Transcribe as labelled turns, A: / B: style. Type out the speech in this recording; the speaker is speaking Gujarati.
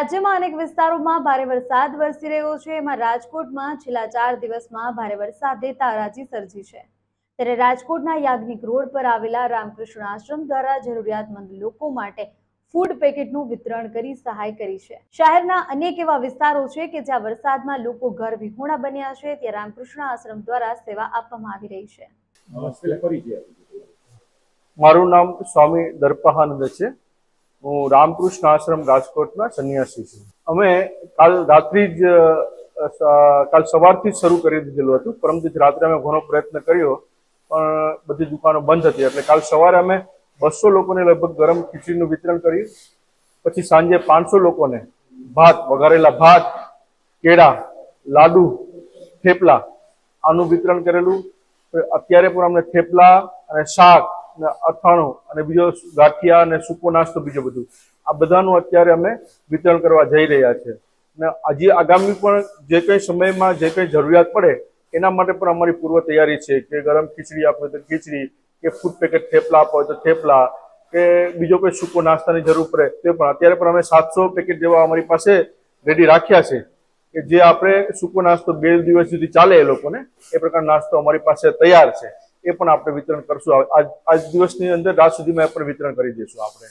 A: રાજ્યમાં અનેક વિસ્તારોમાં ભારે વરસાદ વરસી રહ્યો છે. એમાં રાજકોટમાં છેલ્લા ચાર દિવસમાં ભારે વરસાદે તારાજી સર્જી છે. ત્યારે રાજકોટના યાજ્ઞિક રોડ પર આવેલા રામકૃષ્ણ આશ્રમ દ્વારા જરૂરિયાતમંદ લોકો માટે ફૂડ પેકેટનું વિતરણ કરી સહાય કરી છે. શહેરના અનેક એવા વિસ્તારો છે કે જ્યાં વરસાદમાં લોકો ઘર વિહોણા બન્યા છે. ત્યાં રામકૃષ્ણ આશ્રમ દ્વારા સેવા આપવામાં આવી રહી છે.
B: મારું નામ સ્વામી દર્પહાનંદ છે. હું રામકૃષ્ણ આશ્રમ રાજકોટના સંન્યાસી છું. અમે કાલ રાત્રિ જ કાલ સવારથી જ શરૂ કરી દીધેલું હતું. પરંતુ રાત્રે અમે ઘણો પ્રયત્ન કર્યો, પણ બધી દુકાનો બંધ હતી. એટલે કાલ સવારે અમે બસો લોકોને લગભગ ગરમ ખીચડીનું વિતરણ કર્યું. પછી સાંજે પાંચસો લોકોને ભાત, વઘારેલા ભાત, કેળા, લાડુ, થેપલા આનું વિતરણ કરેલું. અત્યારે પણ અમને થેપલા અને શાક અને અથાણું અને બીજો ગાંઠિયા અને સૂકો નાસ્તો બીજો બધું. આ બધાનું અત્યારે અમે વિતરણ કરવા જઈ રહ્યા છે. અને હજી આગામી પણ જે કંઈ સમયમાં જે કંઈ જરૂરિયાત પડે, એના માટે પણ અમારી પૂર્વ તૈયારી છે કે ગરમ ખીચડી આપો, તો ખીચડી, કે ફૂડ પેકેટ થેપલા આપો, તો થેપલા, કે બીજો કોઈ સૂકો નાસ્તાની જરૂર પડે, તે પણ. અત્યારે પણ અમે સાતસો પેકેટ જેવા અમારી પાસે રેડી રાખ્યા છે કે જે આપણે સૂકો નાસ્તો બે દિવસ સુધી ચાલે એ લોકોને, એ પ્રકારનો નાસ્તો અમારી પાસે તૈયાર છે. એ પણ આપણે વિતરણ કરશું. આજ આજ દિવસની અંદર રાત સુધીમાં એ પણ વિતરણ કરી દઈશું આપણે.